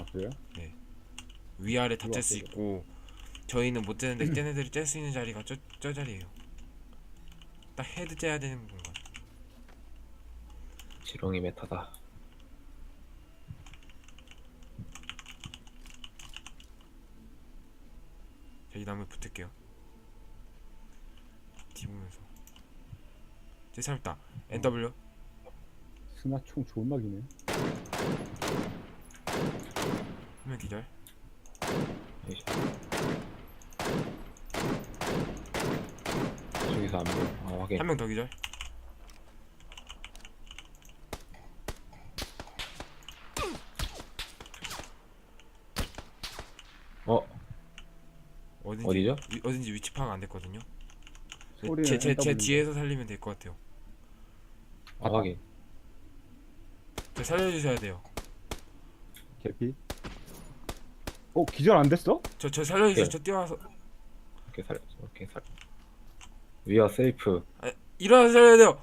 아 그래요? 위아래 다짤 수. 있고 저희는 못 째는데 쟤네들이 짤수 있는 자리가 저, 저 자리예요 딱 헤드 째야 되는 공간 지렁이 메타다. 자, 이 나무에 붙을게요 뒤 보면서 제 사람 있다 NW 스나총 존나 기네. 한명 기절. 저기서 안 보여. 아, 확인. 한 명 더 기절 어, 어딘지 어디죠? 위, 어딘지 위치 파악 안 됐거든요 제, 제, 제. 뒤에서 살리면 될 것 같아요 아, 확인. 저 살려주셔야 돼요 개피. 어 기절 안 됐어? 저, 저 살려주세요 네. 저 뛰어와서 이렇게 살, 이렇게 살. 위아 세이프. 아, 일어나서 살려야 돼요